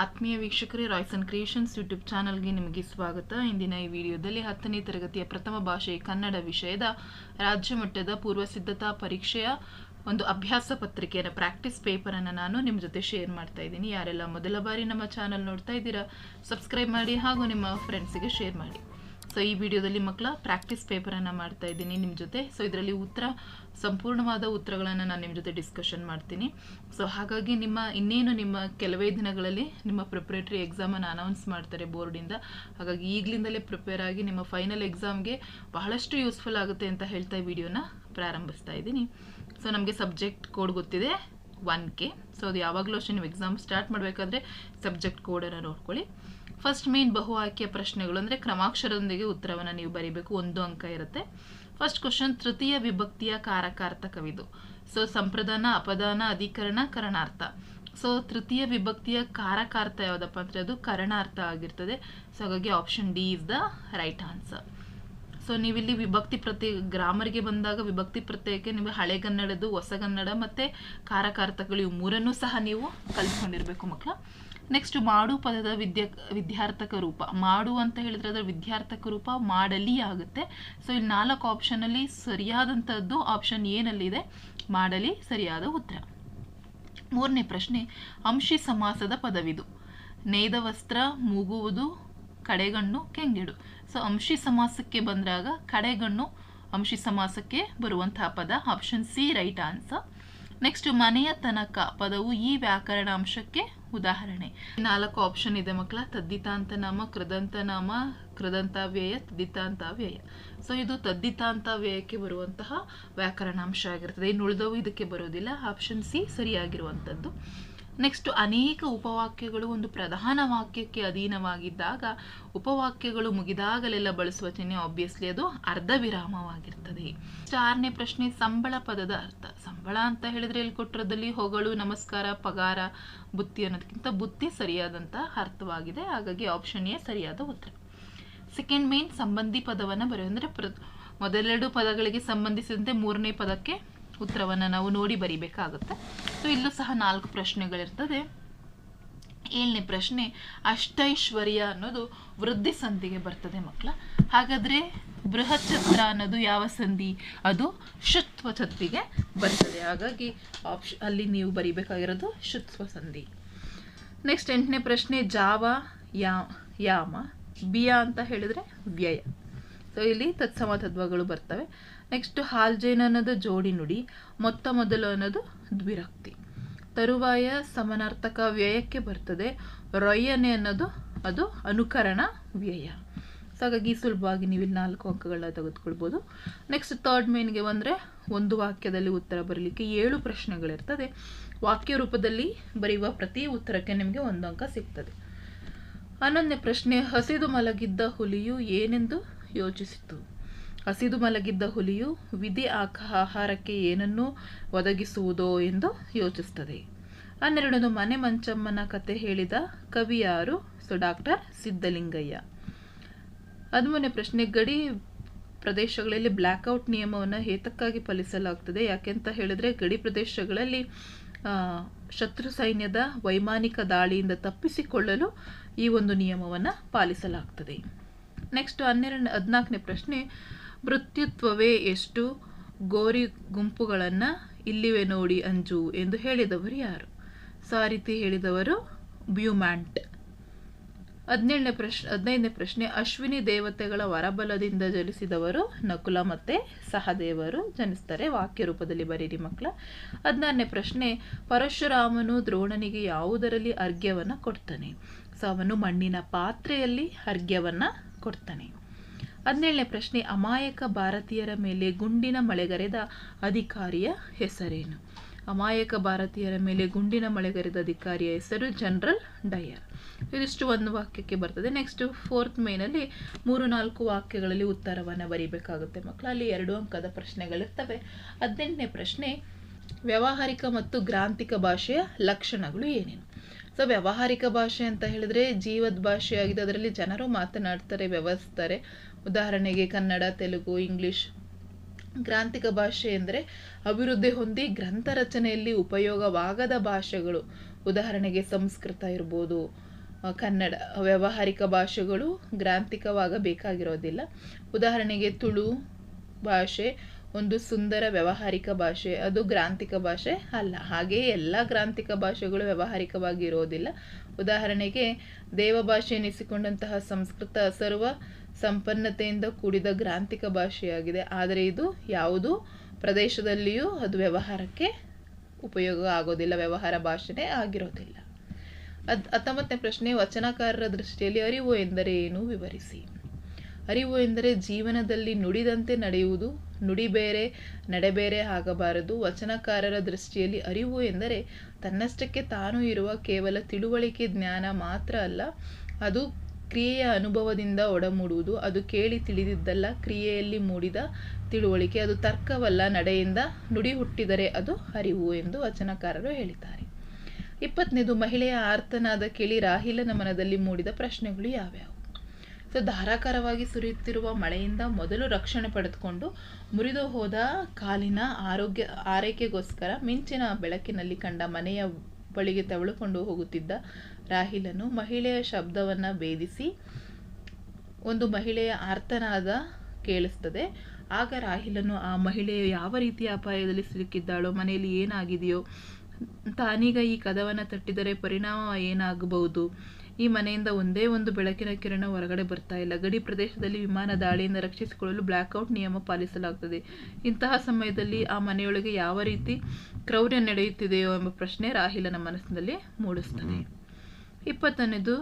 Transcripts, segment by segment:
ಆತ್ಮೀಯ ವೀಕ್ಷಕರೇ Royce and creations YouTube ಚಾನಲ್ಗೆ ನಿಮಗೆ ಸ್ವಾಗತ. ಇಂದಿನ ಈ ವಿಡಿಯೋದಲ್ಲಿ ಹತ್ತನೇ ತರಗತಿಯ ಪ್ರಥಮ ಭಾಷೆ ಕನ್ನಡ ವಿಷಯದ ರಾಜ್ಯ ಮಟ್ಟದ ಪೂರ್ವ ಸಿದ್ಧತಾ ಪರೀಕ್ಷೆಯ ಒಂದು ಅಭ್ಯಾಸ ಪತ್ರಿಕೆಯನ್ನು ಪ್ರಾಕ್ಟೀಸ್ ಪೇಪರನ್ನು ನಾನು ನಿಮ್ಮ ಜೊತೆ ಶೇರ್ ಮಾಡ್ತಾ ಇದ್ದೀನಿ. ಯಾರೆಲ್ಲ ಮೊದಲ ಬಾರಿ ನಮ್ಮ ಚಾನಲ್ ನೋಡ್ತಾ ಇದ್ದೀರಾ ಸಬ್ಸ್ಕ್ರೈಬ್ ಮಾಡಿ ಹಾಗೂ ನಿಮ್ಮ ಫ್ರೆಂಡ್ಸಿಗೆ ಶೇರ್ ಮಾಡಿ. ಸೊ ಈ ವಿಡಿಯೋದಲ್ಲಿ ಮಕ್ಕಳ ಪ್ರಾಕ್ಟೀಸ್ ಪೇಪರನ್ನು ಮಾಡ್ತಾ ಇದ್ದೀನಿ ನಿಮ್ಮ ಜೊತೆ. ಸೊ ಇದರಲ್ಲಿ ಉತ್ತರ, ಸಂಪೂರ್ಣವಾದ ಉತ್ತರಗಳನ್ನು ನಾನು ನಿಮ್ಮ ಜೊತೆ ಡಿಸ್ಕಷನ್ ಮಾಡ್ತೀನಿ. ಸೊ ಹಾಗಾಗಿ ನಿಮ್ಮ, ಇನ್ನೇನು ನಿಮ್ಮ ಕೆಲವೇ ದಿನಗಳಲ್ಲಿ ನಿಮ್ಮ ಪ್ರಿಪ್ರೇಟರಿ ಎಕ್ಸಾಮನ್ನು ಅನೌನ್ಸ್ ಮಾಡ್ತಾರೆ ಬೋರ್ಡಿಂದ ಹಾಗಾಗಿ ಈಗಲಿಂದಲೇ ಪ್ರಿಪೇರ್ ಆಗಿ ನಿಮ್ಮ ಫೈನಲ್ ಎಕ್ಸಾಮ್ಗೆ ಬಹಳಷ್ಟು ಯೂಸ್ಫುಲ್ ಆಗುತ್ತೆ ಅಂತ ಹೇಳ್ತಾ ವಿಡಿಯೋನ ಪ್ರಾರಂಭಿಸ್ತಾ ಇದ್ದೀನಿ. ಸೊ ನಮಗೆ ಸಬ್ಜೆಕ್ಟ್ ಕೋಡ್ ಗೊತ್ತಿದೆ. ಒನ್ ಕೆ ಸೊ ಅದು ಯಾವಾಗಲೂ ಅಷ್ಟೇ ನೀವು ಎಕ್ಸಾಮ್ ಸ್ಟಾರ್ಟ್ ಮಾಡಬೇಕಾದ್ರೆ ಸಬ್ಜೆಕ್ಟ್ ಕೋಡನ್ನು ನೋಡ್ಕೊಳ್ಳಿ. ಫಸ್ಟ್ ಮೇನ್ ಬಹು ಆಯ್ಕೆಯ ಪ್ರಶ್ನೆಗಳು ಅಂದರೆ ಕ್ರಮಾಕ್ಷರದೊಂದಿಗೆ ಉತ್ತರವನ್ನು ನೀವು ಬರೀಬೇಕು. ಒಂದು ಅಂಕ ಇರುತ್ತೆ. ಫಸ್ಟ್ ಕ್ವಶನ್ ತೃತೀಯ ವಿಭಕ್ತಿಯ ಕಾರಕಾರ್ಥಕವಿದು. ಸೊ ಸಂಪ್ರದಾನ, ಅಪದಾನ, ಅಧಿಕರಣ, ಕರಣಾರ್ಥ. ಸೊ ತೃತೀಯ ವಿಭಕ್ತಿಯ ಕಾರಕಾರ್ಥ ಯಾವುದಪ್ಪ ಅಂದರೆ ಅದು ಕರಣಾರ್ಥ ಆಗಿರ್ತದೆ. ಸೊ ಹಾಗಾಗಿ option D is the right answer so ನೀವಿಲ್ಲಿ ವಿಭಕ್ತಿ ಪ್ರತ್ಯಯ ಗ್ರಾಮರ್ಗೆ ಬಂದಾಗ ವಿಭಕ್ತಿ ಪ್ರತ್ಯಯಕ್ಕೆ ನಿಮಗೆ ಹಳೆಗನ್ನಡದ್ದು ಹೊಸಗನ್ನಡ ಮತ್ತು ಕಾರಕಾರ್ಥಗಳು ಇವು ಮೂರನ್ನೂ ಸಹ ನೀವು ಕಲ್ತ್ಕೊಂಡಿರಬೇಕು ಮಕ್ಕಳು. ನೆಕ್ಸ್ಟ್ ಮಾಡು ಪದದ ವಿದ್ಯಾ, ವಿದ್ಯಾರ್ಥಕ ರೂಪ. ಮಾಡು ಅಂತ ಹೇಳಿದ್ರೆ ಅದರ ವಿದ್ಯಾರ್ಥಕ ರೂಪ ಮಾಡಲಿ ಆಗುತ್ತೆ. ಸೊ ಇಲ್ಲಿ ನಾಲ್ಕು ಆಪ್ಷನಲ್ಲಿ ಸರಿಯಾದಂಥದ್ದು ಆಪ್ಷನ್ ಏನಲ್ಲಿದೆ ಮಾಡಲಿ ಸರಿಯಾದ ಉತ್ತರ. ಮೂರನೇ ಪ್ರಶ್ನೆ, ಅಂಶಿ ಸಮಾಸದ ಪದವಿದು. ನೇಯ್ದ ವಸ್ತ್ರ ಮೂಗುವುದು, ಕಡೆಗಣ್ಣು, ಕೆಂಗೆಡು. ಸೊ ಅಂಶಿ ಸಮಾಸಕ್ಕೆ ಬಂದಾಗ ಕಡೆಗಣ್ಣು ಅಂಶಿ ಸಮಾಸಕ್ಕೆ ಬರುವಂತಹ ಪದ option C right answer next ಮನೆಯ ತನಕ ಪದವು ಈ ವ್ಯಾಕರಣ ಅಂಶಕ್ಕೆ ಉದಾಹರಣೆ. ನಾಲ್ಕು ಆಪ್ಷನ್ ಇದೆ ಮಕ್ಕಳ. ತದ್ದಿತಾಂತ ನಾಮ ಕೃದಂತ ನಾಮ ಕೃದಂತ ವ್ಯಯ ತದ್ದಿತಾಂತ ವ್ಯಯ ಸೊ ಇದು ತದ್ದಿತಾಂತ ವ್ಯಯಕ್ಕೆ ಬರುವಂತಹ ವ್ಯಾಕರಣಾಂಶ ಆಗಿರ್ತದೆ. ಇನ್ನು ಉಳಿದವು ಇದಕ್ಕೆ ಬರೋದಿಲ್ಲ ಆಪ್ಷನ್ ಸಿ ಸರಿಯಾಗಿರುವಂಥದ್ದು ನೆಕ್ಸ್ಟ್ ಅನೇಕ ಉಪವಾಕ್ಯಗಳು ಒಂದು ಪ್ರಧಾನ ವಾಕ್ಯಕ್ಕೆ ಅಧೀನವಾಗಿದ್ದಾಗ, ಉಪವಾಕ್ಯಗಳು ಮುಗಿದಾಗಲೆಲ್ಲ ಬಳಸುವ ಚಿಹ್ನೆ ಆಬ್ವಿಯಸ್ಲಿ ಅದು ಅರ್ಧ ವಿರಾಮವಾಗಿರ್ತದೆ ಆರನೇ ಪ್ರಶ್ನೆ, ಸಂಬಳ ಪದದ ಅರ್ಥ. ಸಂಬಳ ಅಂತ ಹೇಳಿದ್ರೆ ಇಲ್ಲಿ ಕೊಟ್ಟಿರೋದಲ್ಲಿ ಹೊಗಳು, ನಮಸ್ಕಾರ, ಪಗಾರ, ಬುತ್ತಿ ಅನ್ನೋದಕ್ಕಿಂತ ಬುತ್ತಿ ಸರಿಯಾದಂಥ ಅರ್ಥವಾಗಿದೆ. ಹಾಗಾಗಿ ಆಪ್ಷನ್ ಎ ಸರಿಯಾದ ಉತ್ತರ. ಸೆಕೆಂಡ್ ಮೇನ್ ಸಂಬಂಧಿ ಪದವನ್ನು ಬರೆಯ ಅಂದರೆ ಪ್ರ ಮೊದಲೆರಡು ಪದಗಳಿಗೆ ಸಂಬಂಧಿಸಿದಂತೆ ಮೂರನೇ ಪದಕ್ಕೆ ಉತ್ತರವನ್ನು ನಾವು ನೋಡಿ ಬರಿಬೇಕಾಗುತ್ತೆ. ಸೊ ಇಲ್ಲೂ ಸಹ ನಾಲ್ಕು ಪ್ರಶ್ನೆಗಳಿರ್ತದೆ. ಏಳನೇ ಪ್ರಶ್ನೆ, ಅಷ್ಟೈಶ್ವರ್ಯ ಅನ್ನೋದು ವೃದ್ಧಿ ಸಂಧಿಗೆ ಬರ್ತದೆ ಮಕ್ಕಳ ಹಾಗಾದರೆ ಬೃಹಚ್ಛತ್ರ ಅನ್ನೋದು ಯಾವ ಸಂಧಿ? ಅದು ಶುತ್ವ ಛತ್ತಿಗೆ ಬರ್ತದೆ. ಹಾಗಾಗಿ ಆಪ್ಷ ಅಲ್ಲಿ ನೀವು ಬರಿಬೇಕಾಗಿರೋದು ಶುತ್ವ ಸಂಧಿ. ನೆಕ್ಸ್ಟ್ ಎಂಟನೇ ಪ್ರಶ್ನೆ, ಜಾವ, ಯಾ, ಯಾಮ, ಬಿಯ ಅಂತ ಹೇಳಿದರೆ ವ್ಯಯ. ಸೊ ಇಲ್ಲಿ ತತ್ಸಮ ತತ್ವಗಳು ಬರ್ತವೆ. ನೆಕ್ಸ್ಟ್ ಹಾಲ್ಜೇನ್ ಅನ್ನೋದು ಜೋಡಿ ನುಡಿ. ಮೊತ್ತ ಮೊದಲು ಅನ್ನೋದು ದ್ವಿರಕ್ತಿ. ತರುವಾಯ ಸಮನಾರ್ಥಕ ವ್ಯಯಕ್ಕೆ ಬರ್ತದೆ. ರೊಯ್ಯನೆ ಅನ್ನೋದು ಅದು ಅನುಕರಣ ವ್ಯಯ. ಸೊ ಹಾಗಾಗಿ ಸುಲಭವಾಗಿ ನೀವು ಇಲ್ಲಿ ನಾಲ್ಕು ಅಂಕಗಳನ್ನ ತೆಗೆದುಕೊಳ್ಬೋದು. ನೆಕ್ಸ್ಟ್ ಥರ್ಡ್ ಮೇನ್ಗೆ ಬಂದರೆ ಒಂದು ವಾಕ್ಯದಲ್ಲಿ ಉತ್ತರ ಬರಲಿಕ್ಕೆ ಏಳು ಪ್ರಶ್ನೆಗಳಿರ್ತದೆ. ವಾಕ್ಯ ರೂಪದಲ್ಲಿ ಬರೆಯುವ ಪ್ರತಿ ಉತ್ತರಕ್ಕೆ ನಿಮಗೆ ಒಂದು ಅಂಕ ಸಿಗ್ತದೆ. ಹನ್ನೊಂದನೇ ಪ್ರಶ್ನೆ, ಹಸಿದು ಮಲಗಿದ್ದ ಹುಲಿಯು ಏನೆಂದು ಯೋಚಿಸಿತು? ಹಸಿದು ಮಲಗಿದ್ದ ಹುಲಿಯು ವಿಧಿ ಆಹಾರಕ್ಕೆ ಏನನ್ನು ಒದಗಿಸುವುದೋ ಎಂದು ಯೋಚಿಸುತ್ತದೆ. ಹನ್ನೆರಡನೇ ಮನೆ ಮಂಚಮ್ಮನ ಕತೆ ಹೇಳಿದ ಕವಿ ಯಾರು ಸೊ ಡಾಕ್ಟರ್ ಸಿದ್ದಲಿಂಗಯ್ಯ ಹದಿಮೂರನೇ ಪ್ರಶ್ನೆ, ಗಡಿ ಪ್ರದೇಶಗಳಲ್ಲಿ ಬ್ಲ್ಯಾಕ್ಔಟ್ ನಿಯಮವನ್ನು ಹೇತಕ್ಕಾಗಿ ಪಾಲಿಸಲಾಗ್ತದೆ. ಯಾಕೆಂತ ಹೇಳಿದ್ರೆ, ಗಡಿ ಪ್ರದೇಶಗಳಲ್ಲಿ ಶತ್ರು ಸೈನ್ಯದ ವೈಮಾನಿಕ ದಾಳಿಯಿಂದ ತಪ್ಪಿಸಿಕೊಳ್ಳಲು ಈ ಒಂದು ನಿಯಮವನ್ನು ಪಾಲಿಸಲಾಗ್ತದೆ. ನೆಕ್ಸ್ಟ್ ಹನ್ನೆರಡು ಹದಿನಾಲ್ಕನೇ ಪ್ರಶ್ನೆ ಮೃತ್ಯುತ್ವವೇ ಎಷ್ಟು ಗೋರಿ ಗುಂಪುಗಳನ್ನು ಇಲ್ಲಿವೆ ನೋಡಿ ಅಂಜು ಎಂದು ಹೇಳಿದವರು ಯಾರು? ಸೊ ಆ ರೀತಿ ಹೇಳಿದವರು ಬ್ಯೂಮ್ಯಾಂಟ್. ಹದಿನೇಳನೇ ಪ್ರಶ್ನೆ ಹದಿನೈದನೇ ಪ್ರಶ್ನೆ, ಅಶ್ವಿನಿ ದೇವತೆಗಳ ವರಬಲದಿಂದ ಜನಿಸಿದವರು ನಕುಲ ಮತ್ತು ಸಹದೇವರು. ಜನಿಸ್ತಾರೆ ವಾಕ್ಯ ರೂಪದಲ್ಲಿ ಬರೀರಿ ಮಕ್ಕಳ. ಹದಿನಾರನೇ ಪ್ರಶ್ನೆ, ಪರಶುರಾಮನು ದ್ರೋಣನಿಗೆ ಯಾವುದರಲ್ಲಿ ಅರ್ಘ್ಯವನ್ನು ಕೊಡ್ತಾನೆ? ಸೊ, ಅವನು ಮಣ್ಣಿನ ಪಾತ್ರೆಯಲ್ಲಿ ಅರ್ಘ್ಯವನ್ನು ಕೊಡ್ತಾನೆ. ಹದಿನೇಳನೇ ಪ್ರಶ್ನೆ, ಅಮಾಯಕ ಭಾರತೀಯರ ಮೇಲೆ ಗುಂಡಿನ ಮಳೆಗರೆದ ಅಧಿಕಾರಿಯ ಹೆಸರೇನು? ಅಮಾಯಕ ಭಾರತೀಯರ ಮೇಲೆ ಗುಂಡಿನ ಮಳೆಗರೆದ ಅಧಿಕಾರಿಯ ಹೆಸರು ಜನರಲ್ ಡಯರ್. ಇದಿಷ್ಟು ಒಂದು ವಾಕ್ಯಕ್ಕೆ ಬರ್ತದೆ. ನೆಕ್ಸ್ಟ್ ಫೋರ್ತ್ ಮೇನಲ್ಲಿ ಮೂರು ನಾಲ್ಕು ವಾಕ್ಯಗಳಲ್ಲಿ ಉತ್ತರವನ್ನು ಬರೀಬೇಕಾಗುತ್ತೆ ಮಕ್ಕಳು ಅಲ್ಲಿ ಎರಡು ಅಂಕದ ಪ್ರಶ್ನೆಗಳಿರ್ತವೆ. ಹದಿನೆಂಟನೇ ಪ್ರಶ್ನೆ, ವ್ಯಾವಹಾರಿಕ ಮತ್ತು ಗ್ರಾಂಥಿಕ ಭಾಷೆಯ ಲಕ್ಷಣಗಳು ಏನೇನು? ಸೊ ವ್ಯಾವಹಾರಿಕ ಭಾಷೆ ಅಂತ ಹೇಳಿದ್ರೆ ಜೀವದ ಭಾಷೆಯಾಗಿದೆ ಅದರಲ್ಲಿ ಜನರು ಮಾತನಾಡ್ತಾರೆ, ವ್ಯವಹರಿಸ್ತಾರೆ. ಉದಾಹರಣೆಗೆ ಕನ್ನಡ, ತೆಲುಗು, ಇಂಗ್ಲಿಷ್. ಗ್ರಾಂಥಿಕ ಭಾಷೆ ಎಂದರೆ ಅಭಿವೃದ್ಧಿ ಹೊಂದಿ ಗ್ರಂಥ ರಚನೆಯಲ್ಲಿ ಉಪಯೋಗವಾಗದ ಭಾಷೆಗಳು. ಉದಾಹರಣೆಗೆ ಸಂಸ್ಕೃತ ಇರ್ಬೋದು ಕನ್ನಡ. ವ್ಯಾವಹಾರಿಕ ಭಾಷೆಗಳು ಗ್ರಾಂಥಿಕವಾಗಬೇಕಾಗಿರೋದಿಲ್ಲ. ಉದಾಹರಣೆಗೆ ತುಳು ಭಾಷೆ ಒಂದು ಸುಂದರ ವ್ಯವಹಾರಿಕ ಭಾಷೆ. ಅದು ಗ್ರಾಂಥಿಕ ಭಾಷೆ ಅಲ್ಲ. ಹಾಗೆಯೇ ಎಲ್ಲ ಗ್ರಾಂಥಿಕ ಭಾಷೆಗಳು ವ್ಯಾವಹಾರಿಕವಾಗಿ ಇರೋದಿಲ್ಲ ಉದಾಹರಣೆಗೆ ದೇವಭಾಷೆ ಎನಿಸಿಕೊಂಡಂತಹ ಸಂಸ್ಕೃತ ಸರ್ವ ಸಂಪನ್ನತೆಯಿಂದ ಕೂಡಿದ ಗ್ರಾಂಥಿಕ ಭಾಷೆಯಾಗಿದೆ. ಆದರೆ ಇದು ಯಾವುದು? ಪ್ರದೇಶದಲ್ಲಿಯೂ ಅದು ವ್ಯವಹಾರಕ್ಕೆ ಉಪಯೋಗ ಆಗೋದಿಲ್ಲ, ವ್ಯವಹಾರ ಭಾಷೆನೇ ಆಗಿರೋದಿಲ್ಲ. ಅದ್ ಹತ್ತೊಂಬತ್ತನೇ ಪ್ರಶ್ನೆ, ವಚನಕಾರರ ದೃಷ್ಟಿಯಲ್ಲಿ ಅರಿವು ಎಂದರೆ ಏನು? ವಿವರಿಸಿ. ಅರಿವು ಎಂದರೆ ಜೀವನದಲ್ಲಿ ನುಡಿದಂತೆ ನಡೆಯುವುದು, ನುಡಿ ಬೇರೆ, ನಡೆ ಬೇರೆ ಆಗಬಾರದು. ವಚನಕಾರರ ದೃಷ್ಟಿಯಲ್ಲಿ ಅರಿವು ಎಂದರೆ ತನ್ನಷ್ಟಕ್ಕೆ ತಾನು ಇರುವ ಕೇವಲ ತಿಳುವಳಿಕೆ ಜ್ಞಾನ ಮಾತ್ರ ಅಲ್ಲ, ಅದು ಕ್ರಿಯೆಯ ಅನುಭವದಿಂದ ಒಡಮೂಡುವುದು. ಅದು ಕೇಳಿ ತಿಳಿದಿದ್ದಲ್ಲ, ಕ್ರಿಯೆಯಲ್ಲಿ ಮೂಡಿದ ತಿಳುವಳಿಕೆ. ಅದು ತರ್ಕವಲ್ಲ, ನಡೆಯಿಂದ ನುಡಿ ಹುಟ್ಟಿದರೆ ಅದು ಅರಿವು ಎಂದು ವಚನಕಾರರು ಹೇಳಿದ್ದಾರೆ. ಇಪ್ಪತ್ತನೇದು, ಮಹಿಳೆಯ ಆರ್ತನಾದ ಕೇಳಿ ರಾಹಿಲನ ಮನದಲ್ಲಿ ಮೂಡಿದ ಪ್ರಶ್ನೆಗಳು ಯಾವ್ಯಾವು? ಸೊ, ಧಾರಾಕಾರವಾಗಿ ಸುರಿಯುತ್ತಿರುವ ಮಳೆಯಿಂದ ಮೊದಲು ರಕ್ಷಣೆ ಪಡೆದುಕೊಂಡು ಮುರಿದು ಹೋದ ಕಾಲಿನ ಆರೋಗ್ಯ, ಆರೈಕೆಗೋಸ್ಕರ ಮಿಂಚಿನ ಬೆಳಕಿನಲ್ಲಿ ಕಂಡ ಮನೆಯ ಬಳಿಗೆ ತೆವಳುಕೊಂಡು ಹೋಗುತ್ತಿದ್ದ ರಾಹಿಲನು ಮಹಿಳೆಯ ಶಬ್ದವನ್ನು ಭೇದಿಸಿ, ಒಂದು ಮಹಿಳೆಯ ಆರ್ತನಾದ ಕೇಳಿಸ್ತದೆ. ಆಗ ರಾಹಿಲನು, ಆ ಮಹಿಳೆಯು ಯಾವ ರೀತಿಯ ಅಪಾಯದಲ್ಲಿ ಸಿಲುಕಿದ್ದಾಳೋ, ಮನೆಯಲ್ಲಿ ಏನಾಗಿದೆಯೋ, ತಾನೀಗ ಈ ಕದವನ್ನು ತಟ್ಟಿದರೆ ಪರಿಣಾಮ ಏನಾಗಬಹುದು? ಈ ಮನೆಯಿಂದ ಒಂದೇ ಒಂದು ಬೆಳಕಿನ ಕಿರಣ ಹೊರಗಡೆ ಬರ್ತಾ ಇಲ್ಲ. ಗಡಿ ಪ್ರದೇಶದಲ್ಲಿ ವಿಮಾನ ದಾಳಿಯಿಂದ ರಕ್ಷಿಸಿಕೊಳ್ಳಲು ಬ್ಲ್ಯಾಕ್ಔಟ್ ನಿಯಮ ಪಾಲಿಸಲಾಗುತ್ತದೆ ಇಂತಹ ಸಮಯದಲ್ಲಿ ಆ ಮನೆಯೊಳಗೆ ಯಾವ ರೀತಿ ಕ್ರೌರ್ಯ ನಡೆಯುತ್ತಿದೆಯೋ ಎಂಬ ಪ್ರಶ್ನೆ ರಾಹಿಲನ ಮನಸ್ಸಿನಲ್ಲಿ ಮೂಡಿಸ್ತದೆ ಇಪ್ಪತ್ತನೇದು